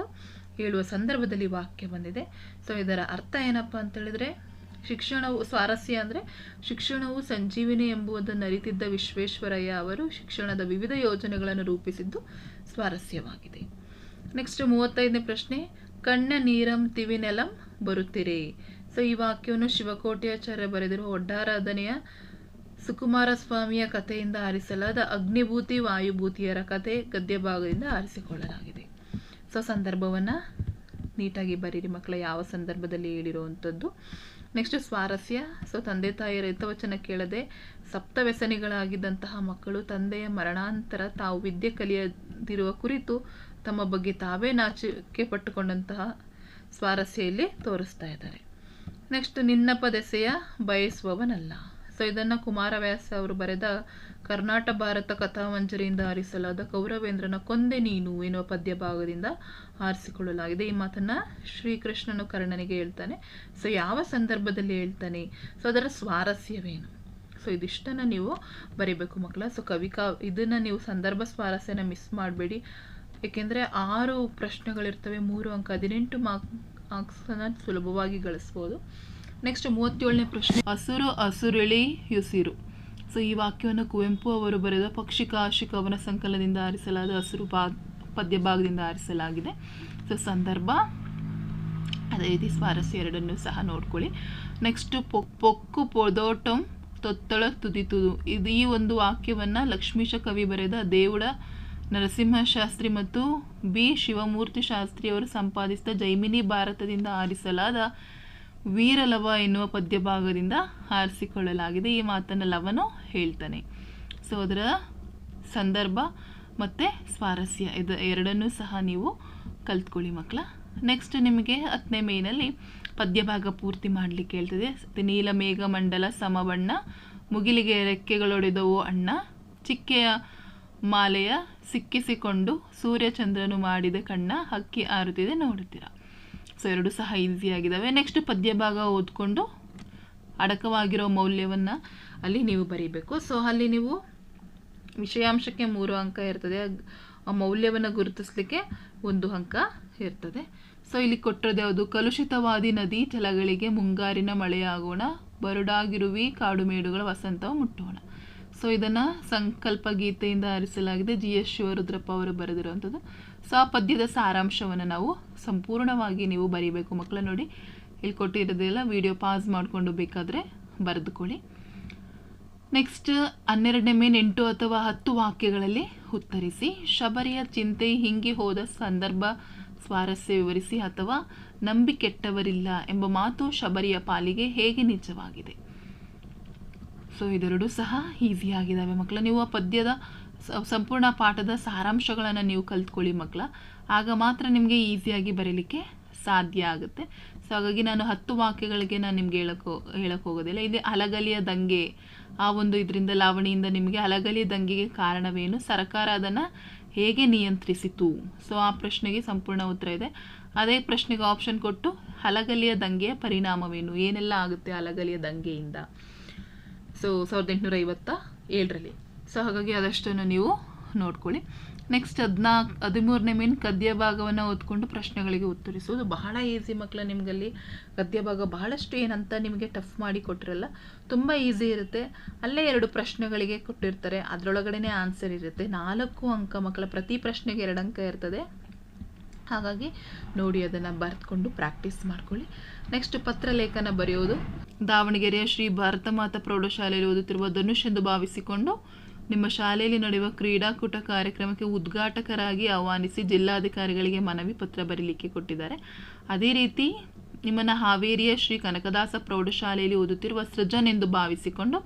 ಹೇಳುವ ಸಂದರ್ಭದಲ್ಲಿ ವಾಕ್ಯ ಬಂದಿದೆ. ಸೊ ಇದರ ಅರ್ಥ ಏನಪ್ಪ ಅಂತ ಹೇಳಿದ್ರೆ, ಶಿಕ್ಷಣವು ಸ್ವಾರಸ್ಯ ಅಂದರೆ ಶಿಕ್ಷಣವು ಸಂಜೀವಿನಿ ಎಂಬುದನ್ನು ಅರಿತಿದ್ದ ವಿಶ್ವೇಶ್ವರಯ್ಯ ಅವರು ಶಿಕ್ಷಣದ ವಿವಿಧ ಯೋಜನೆಗಳನ್ನು ರೂಪಿಸಿದ್ದು ಸ್ವಾರಸ್ಯವಾಗಿದೆ. ನೆಕ್ಸ್ಟ್ ಮೂವತ್ತೈದನೇ ಪ್ರಶ್ನೆ, ಕಣ್ಣ ನೀರಂ ತಿವಿನೆಲಂ ಬರುತ್ತಿರೇ? ಸೊ ಈ ವಾಕ್ಯವನ್ನು ಶಿವಕೋಟ್ಯಾಚಾರ್ಯ ಬರೆದಿರುವ ಒಡ್ಡಾರಾಧನೆಯ ಸುಕುಮಾರ ಸ್ವಾಮಿಯ ಕಥೆಯಿಂದ ಆರಿಸಲಾದ ಅಗ್ನಿಭೂತಿ ವಾಯುಭೂತಿಯರ ಕಥೆ ಗದ್ಯಭಾಗದಿಂದ ಆರಿಸಿಕೊಳ್ಳಲಾಗಿದೆ. ಸೊ ಸಂದರ್ಭವನ್ನು ನೀಟಾಗಿ ಬರೀರಿ ಮಕ್ಕಳ, ಯಾವ ಸಂದರ್ಭದಲ್ಲಿ ಹೇಳಿರುವಂಥದ್ದು? ನೆಕ್ಸ್ಟ್ ಸ್ವಾರಸ್ಯ. ಸೊ, ತಂದೆ ತಾಯಿಯರ ಹಿತವಚನ ಕೇಳದೆ ಸಪ್ತ ವ್ಯಸನಿಗಳಾಗಿದ್ದಂತಹ ಮಕ್ಕಳು ತಂದೆಯ ಮರಣಾಂತರ ತಾವು ವಿದ್ಯೆ ಕಲಿಯದಿರುವ ಕುರಿತು ತಮ್ಮ ಬಗ್ಗೆ ತಾವೇ ನಾಚಿಕೆ ಪಟ್ಟುಕೊಂಡಂತಹ ಸ್ವಾರಸ್ಯ ಇಲ್ಲಿ ತೋರಿಸ್ತಾ ಇದ್ದಾರೆ. ನೆಕ್ಸ್ಟ್ ನಿನ್ನ ಪದಸೆಯ ಬಯಸುವವನಲ್ಲ. ಸೊ ಇದನ್ನು ಕುಮಾರವ್ಯಾಸ ಅವರು ಬರೆದ ಕರ್ನಾಟ ಭಾರತ ಕಥಾಮಂಜರಿಯಿಂದ ಆರಿಸಲಾದ ಕೌರವೇಂದ್ರನ ಕೊಂದೆ ನೀನು ಎನ್ನುವ ಪದ್ಯ ಭಾಗದಿಂದ ಆರಿಸಿಕೊಳ್ಳಲಾಗಿದೆ. ಈ ಮಾತನ್ನ ಶ್ರೀಕೃಷ್ಣನು ಕರ್ಣನಿಗೆ ಹೇಳ್ತಾನೆ. ಸೊ, ಯಾವ ಸಂದರ್ಭದಲ್ಲಿ ಹೇಳ್ತಾನೆ? ಸೊ, ಅದರ ಸ್ವಾರಸ್ಯವೇನು? ಸೊ, ಇದಿಷ್ಟನ್ನು ನೀವು ಬರೀಬೇಕು ಮಕ್ಕಳ. ಸೊ ಕವಿಕಾ ಇದನ್ನು ನೀವು ಸಂದರ್ಭ ಸ್ವಾರಸ್ಯನ ಮಿಸ್ ಮಾಡಬೇಡಿ. ಏಕೆಂದರೆ ಆರು ಪ್ರಶ್ನೆಗಳಿರ್ತವೆ, ಮೂರು ಅಂಕ, ಹದಿನೆಂಟು ಮಾರ್ಕ್ ಮಾರ್ಕ್ಸನ್ನು ಸುಲಭವಾಗಿ ಗಳಿಸ್ಬೋದು. ನೆಕ್ಸ್ಟ್ ಮೂವತ್ತೇಳನೇ ಪ್ರಶ್ನೆ. ಹಸುರು ಹಸುರಿಳಿ ಯುಸಿರು ಸೊ ಈ ವಾಕ್ಯವನ್ನು ಕುವೆಂಪು ಅವರು ಬರೆದ ಪಕ್ಷಿ ಕಾಶಿ ಅವನ ಸಂಕಲನದಿಂದ ಆರಿಸಲಾದ ಹಸಿರು ಭಾಗ ಪದ್ಯ ಭಾಗದಿಂದ ಆರಿಸಲಾಗಿದೆ. ಸೊ ಸಂದರ್ಭ. ಅದೇ ರೀತಿ ಸ್ವಾರಸ್ಯ ಎರಡನ್ನು ಸಹ ನೋಡ್ಕೊಳ್ಳಿ. ನೆಕ್ಸ್ಟ್ ಪೊಕ್ಕು ಪೊದೋಟಂ ತೊತ್ತಳ ತುದಿತುದು. ಇದು ಈ ಒಂದು ವಾಕ್ಯವನ್ನು ಲಕ್ಷ್ಮೀಶ ಕವಿ ಬರೆದ ದೇವುಡ ನರಸಿಂಹ ಶಾಸ್ತ್ರಿ ಮತ್ತು ಬಿ. ಶಿವಮೂರ್ತಿ ಶಾಸ್ತ್ರಿ ಅವರು ಸಂಪಾದಿಸಿದ ಜೈಮಿನಿ ಭಾರತದಿಂದ ಆರಿಸಲಾದ ವೀರಲವ ಎನ್ನುವ ಪದ್ಯಭಾಗದಿಂದ ಆರಿಸಿಕೊಳ್ಳಲಾಗಿದೆ ಈ ಮಾತನ್ನು ಲವನು ಹೇಳ್ತಾನೆ. ಸೊ ಅದರ ಸಂದರ್ಭ ಮತ್ತು ಸ್ವಾರಸ್ಯ ಇದು ಎರಡನ್ನೂ ಸಹ ನೀವು ಕಲ್ತ್ಕೊಳ್ಳಿ ಮಕ್ಕಳ. ನೆಕ್ಸ್ಟ್ ನಿಮಗೆ ಹತ್ತನೇ ಮೇನಲ್ಲಿ ಪದ್ಯಭಾಗ ಪೂರ್ತಿ ಮಾಡಲಿಕ್ಕೆ ಹೇಳ್ತದೆ. ನೀಲ ಮೇಘ ಮಂಡಲ ಸಮಬಣ್ಣ ಮುಗಿಲಿಗೆ ರೆಕ್ಕೆಗಳೊಡೆದವು ಅಣ್ಣ, ಚಿಕ್ಕೆಯ ಮಾಲೆಯ ಸಿಕ್ಕಿಸಿಕೊಂಡು ಸೂರ್ಯಚಂದ್ರನು ಮಾಡಿದ ಕಣ್ಣ ಹಕ್ಕಿ ಆರುತ್ತಿದೆ ನೋಡುತ್ತೀರಾ. ಸೊ ಎರಡು ಸಹ ಈಸಿಯಾಗಿದ್ದಾವೆ ನೆಕ್ಸ್ಟ್ ಪದ್ಯ ಭಾಗ ಓದ್ಕೊಂಡು ಅಡಕವಾಗಿರೋ ಮೌಲ್ಯವನ್ನು ಅಲ್ಲಿ ನೀವು ಬರೀಬೇಕು. ಸೊ ಅಲ್ಲಿ ನೀವು ವಿಷಯಾಂಶಕ್ಕೆ ಮೂರು ಅಂಕ ಇರ್ತದೆ. ಆ ಮೌಲ್ಯವನ್ನು ಗುರುತಿಸ್ಲಿಕ್ಕೆ ಒಂದು ಅಂಕ ಇರ್ತದೆ. ಸೊ ಇಲ್ಲಿ ಕೊಟ್ಟಿರೋದು ಯಾವುದು? ಕಲುಷಿತವಾದಿ ನದಿ ಜಲಗಳಿಗೆ ಮುಂಗಾರಿನ ಮಳೆಯಾಗೋಣ. ಬರುಡಾಗಿರುವಿ ಕಾಡು ವಸಂತವು ವಸಂತವ ಮುಟ್ಟೋಣ. ಸೊ ಇದನ್ನು ಸಂಕಲ್ಪ ಗೀತೆಯಿಂದ ಆರಿಸಲಾಗಿದೆ. ಜಿ ಎಸ್ ಶಿವರುದ್ರಪ್ಪ ಅವರು ಬರೆದಿರುವಂಥದ್ದು. ಸೊ ಆ ಪದ್ಯದ ಸಾರಾಂಶವನ್ನು ನಾವು ಸಂಪೂರ್ಣವಾಗಿ ನೀವು ಬರೀಬೇಕು. ಮಕ್ಕಳ ನೋಡಿ ಇಲ್ಲಿ ಕೊಟ್ಟಿರೋದೆಲ್ಲ ವಿಡಿಯೋ ಪಾಸ್ ಮಾಡಿಕೊಂಡು ಬೇಕಾದರೆ ಬರೆದುಕೊಳ್ಳಿ. ನೆಕ್ಸ್ಟ್ ಹನ್ನೆರಡನೇ ಮೇನ್ ಎಂಟು ಅಥವಾ ಹತ್ತು ವಾಕ್ಯಗಳಲ್ಲಿ ಉತ್ತರಿಸಿ, ಶಬರಿಯ ಚಿಂತೆ ಹಿಂಗಿ ಹೋದ ಸಂದರ್ಭ ಸ್ವಾರಸ್ಯ ವಿವರಿಸಿ ಅಥವಾ ನಂಬಿ ಕೆಟ್ಟವರಿಲ್ಲ ಎಂಬ ಮಾತು ಶಬರಿಯ ಪಾಲಿಗೆ ಹೇಗೆ ನಿಜವಾಗಿದೆ? ಸೊ ಇದೆರಡೂ ಸಹ ಈಸಿ ಆಗಿದ್ದಾವೆ ಮಕ್ಕಳ ನೀವು ಆ ಪದ್ಯದ ಸಂಪೂರ್ಣ ಪಾಠದ ಸಾರಾಂಶಗಳನ್ನು ನೀವು ಕಲ್ತ್ಕೊಳ್ಳಿ ಮಕ್ಕಳ ಆಗ ಮಾತ್ರ ನಿಮಗೆ ಈಸಿಯಾಗಿ ಬರೀಲಿಕ್ಕೆ ಸಾಧ್ಯ ಆಗುತ್ತೆ. ಸೊ ಹಾಗಾಗಿ ನಾನು ಹತ್ತು ವಾಕ್ಯಗಳಿಗೆ ನಾನು ನಿಮಗೆ ಹೇಳಕ್ಕೆ ಹೇಳಕ್ಕೆ ಹೋಗೋದಿಲ್ಲ. ಇದೆ ಅಲಗಲಿಯ ದಂಗೆ, ಆ ಒಂದು ಇದರಿಂದ ಲಾವಣಿಯಿಂದ ನಿಮಗೆ ಅಲಗಲಿಯ ದಂಗೆಗೆ ಕಾರಣವೇನು? ಸರ್ಕಾರ ಅದನ್ನು ಹೇಗೆ ನಿಯಂತ್ರಿಸಿತು? ಸೊ ಆ ಪ್ರಶ್ನೆಗೆ ಸಂಪೂರ್ಣ ಉತ್ತರ ಇದೆ. ಅದೇ ಪ್ರಶ್ನೆಗೆ ಆಪ್ಷನ್ ಕೊಟ್ಟು ಹಲಗಲಿಯ ದಂಗೆಯ ಪರಿಣಾಮವೇನು? ಏನೆಲ್ಲ ಆಗುತ್ತೆ ಅಲಗಲಿಯ ದಂಗೆಯಿಂದ? ಸೊ ಸಾವಿರದ ಎಂಟುನೂರ ಐವತ್ತ ಏಳರಲ್ಲಿ. ಸೊ ಹಾಗಾಗಿ ಅದಷ್ಟನ್ನು ನೀವು ನೋಡ್ಕೊಳ್ಳಿ. ನೆಕ್ಸ್ಟ್ ಹದಿನಾಲ್ಕು ಹದಿಮೂರನೇ ಮೀನು ಗದ್ಯ ಭಾಗವನ್ನು ಓದ್ಕೊಂಡು ಪ್ರಶ್ನೆಗಳಿಗೆ ಉತ್ತರಿಸೋದು ಬಹಳ ಈಸಿ ಮಕ್ಕಳ ನಿಮಗಲ್ಲಿ. ಗದ್ಯ ಭಾಗ ಬಹಳಷ್ಟು ಏನಂತ ನಿಮಗೆ ಟಫ್ ಮಾಡಿ ಕೊಟ್ಟಿರಲ್ಲ ತುಂಬ ಈಸಿ ಇರುತ್ತೆ. ಅಲ್ಲೇ ಎರಡು ಪ್ರಶ್ನೆಗಳಿಗೆ ಕೊಟ್ಟಿರ್ತಾರೆ. ಅದರೊಳಗಡೆನೇ ಆನ್ಸರ್ ಇರುತ್ತೆ. ನಾಲ್ಕು ಅಂಕ ಮಕ್ಕಳ ಪ್ರತಿ ಪ್ರಶ್ನೆಗೆ ಎರಡು ಅಂಕ ಇರ್ತದೆ. ಹಾಗಾಗಿ ನೋಡಿ ಅದನ್ನು ಬರೆದುಕೊಂಡು ಪ್ರಾಕ್ಟೀಸ್ ಮಾಡ್ಕೊಳ್ಳಿ. ನೆಕ್ಸ್ಟ್ ಪತ್ರಲೇಖನ ಬರೆಯೋದು. ದಾವಣಗೆರೆಯ ಶ್ರೀ ಭಾರತ ಮಾತಾ ಪ್ರೌಢಶಾಲೆಯಲ್ಲಿ ಓದುತ್ತಿರುವ ಧನುಷ್ ಎಂದು ಭಾವಿಸಿಕೊಂಡು ನಿಮ್ಮ ಶಾಲೆಯಲ್ಲಿ ನಡೆಯುವ ಕ್ರೀಡಾಕೂಟ ಕಾರ್ಯಕ್ರಮಕ್ಕೆ ಉದ್ಘಾಟಕರಾಗಿ ಆಹ್ವಾನಿಸಿ ಜಿಲ್ಲಾಧಿಕಾರಿಗಳಿಗೆ ಮನವಿ ಪತ್ರ ಬರೀಲಿಕ್ಕೆ ಕೊಟ್ಟಿದ್ದಾರೆ. ಅದೇ ರೀತಿ ನಿಮ್ಮನ್ನು ಹಾವೇರಿಯ ಶ್ರೀ ಕನಕದಾಸ ಪ್ರೌಢಶಾಲೆಯಲ್ಲಿ ಓದುತ್ತಿರುವ ಸೃಜನ್ ಎಂದು ಭಾವಿಸಿಕೊಂಡು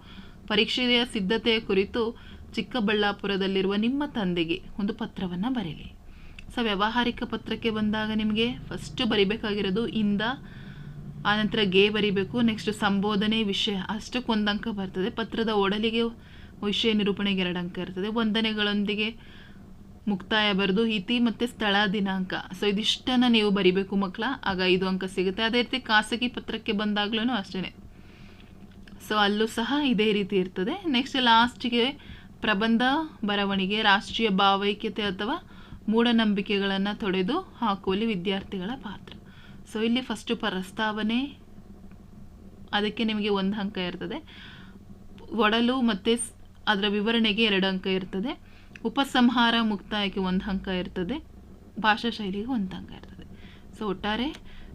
ಪರೀಕ್ಷೆಯ ಸಿದ್ಧತೆಯ ಕುರಿತು ಚಿಕ್ಕಬಳ್ಳಾಪುರದಲ್ಲಿರುವ ನಿಮ್ಮ ತಂದೆಗೆ ಒಂದು ಪತ್ರವನ್ನು ಬರೀಲಿ. ಸೊ ವ್ಯಾವಹಾರಿಕ ಪತ್ರಕ್ಕೆ ಬಂದಾಗ ನಿಮಗೆ ಫಸ್ಟು ಬರಿಬೇಕಾಗಿರೋದು ಇಂದ ಆನಂತರ ಗೆ ಬರಿಬೇಕು ನೆಕ್ಸ್ಟ್ ಸಂಬೋಧನೆ ವಿಷಯ ಅಷ್ಟಕ್ಕೆ ಒಂದು ಅಂಕ ಬರ್ತದೆ. ಪತ್ರದ ಒಡಲಿಗೆ ವಿಷಯ ನಿರೂಪಣೆಗೆ ಎರಡು ಅಂಕ ಇರ್ತದೆ. ವಂದನೆಗಳೊಂದಿಗೆ ಮುಕ್ತಾಯ ಬರೆದು ಇತಿ ಮತ್ತು ಸ್ಥಳ ದಿನಾಂಕ. ಸೊ ಇದಿಷ್ಟನ್ನು ನೀವು ಬರಿಬೇಕು ಮಕ್ಕಳ. ಆಗ ಐದು ಅಂಕ ಸಿಗುತ್ತೆ. ಅದೇ ರೀತಿ ಖಾಸಗಿ ಪತ್ರಕ್ಕೆ ಬಂದಾಗ್ಲೂ ಅಷ್ಟೇ ಸೊ ಅಲ್ಲೂ ಸಹ ಇದೇ ರೀತಿ ಇರ್ತದೆ. ನೆಕ್ಸ್ಟ್ ಲಾಸ್ಟಿಗೆ ಪ್ರಬಂಧ, ಬರವಣಿಗೆ, ರಾಷ್ಟ್ರೀಯ ಭಾವೈಕ್ಯತೆ ಅಥವಾ ಮೂಢನಂಬಿಕೆಗಳನ್ನು ತೊಡೆದು ಹಾಕುವಲ್ಲಿ ವಿದ್ಯಾರ್ಥಿಗಳ ಪಾತ್ರ. ಸೊ ಇಲ್ಲಿ ಫಸ್ಟು ಪ್ರಸ್ತಾವನೆ, ಅದಕ್ಕೆ ನಿಮಗೆ ಒಂದು ಅಂಕ ಇರ್ತದೆ. ಒಡಲು ಮತ್ತು ಅದರ ವಿವರಣೆಗೆ ಎರಡು ಅಂಕ ಇರ್ತದೆ. ಉಪಸಂಹಾರ ಮುಕ್ತಾಯಕ್ಕೆ ಒಂದು ಅಂಕ ಇರ್ತದೆ. ಭಾಷಾ ಶೈಲಿಗೆ ಒಂದು ಅಂಕ ಇರ್ತದೆ. ಸೊ ಒಟ್ಟಾರೆ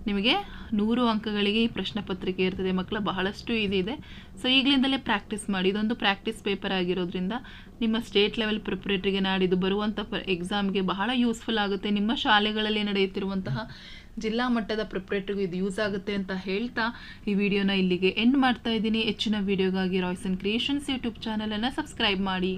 ನಿಮಗೆ ನೂರು ಅಂಕಗಳಿಗೆ ಈ ಪ್ರಶ್ನೆ ಪತ್ರಿಕೆ ಇರ್ತದೆ ಮಕ್ಕಳ, ಬಹಳಷ್ಟು ಇದಿದೆ ಇದೆ. ಸೊ ಈಗಲಿಂದಲೇ ಪ್ರಾಕ್ಟೀಸ್ ಮಾಡಿ. ಇದೊಂದು ಪ್ರಾಕ್ಟೀಸ್ ಪೇಪರ್ ಆಗಿರೋದ್ರಿಂದ ನಿಮ್ಮ ಸ್ಟೇಟ್ ಲೆವೆಲ್ ಪ್ರಿಪ್ರೇಟರಿಗೆ ನಾಡಿದ್ದು ಬರುವಂಥ ಎಕ್ಸಾಮ್ಗೆ ಬಹಳ ಯೂಸ್ಫುಲ್ ಆಗುತ್ತೆ. ನಿಮ್ಮ ಶಾಲೆಗಳಲ್ಲಿ ನಡೆಯುತ್ತಿರುವಂತಹ ಜಿಲ್ಲಾ ಮಟ್ಟದ ಪ್ರಿಪ್ರೇಟರ್ಗೂ ಇದು ಯೂಸ್ ಆಗುತ್ತೆ ಅಂತ ಹೇಳ್ತಾ ಈ ವಿಡಿಯೋನ ಇಲ್ಲಿಗೆ ಎಂಡ್ ಮಾಡ್ತಾ ಇದ್ದೀನಿ. ಹೆಚ್ಚಿನ ವಿಡಿಯೋಗಾಗಿ ರಾಯ್ಸನ್ ಕ್ರಿಯೇಷನ್ಸ್ ಯೂಟ್ಯೂಬ್ ಚಾನಲನ್ನು ಸಬ್ಸ್ಕ್ರೈಬ್ ಮಾಡಿ.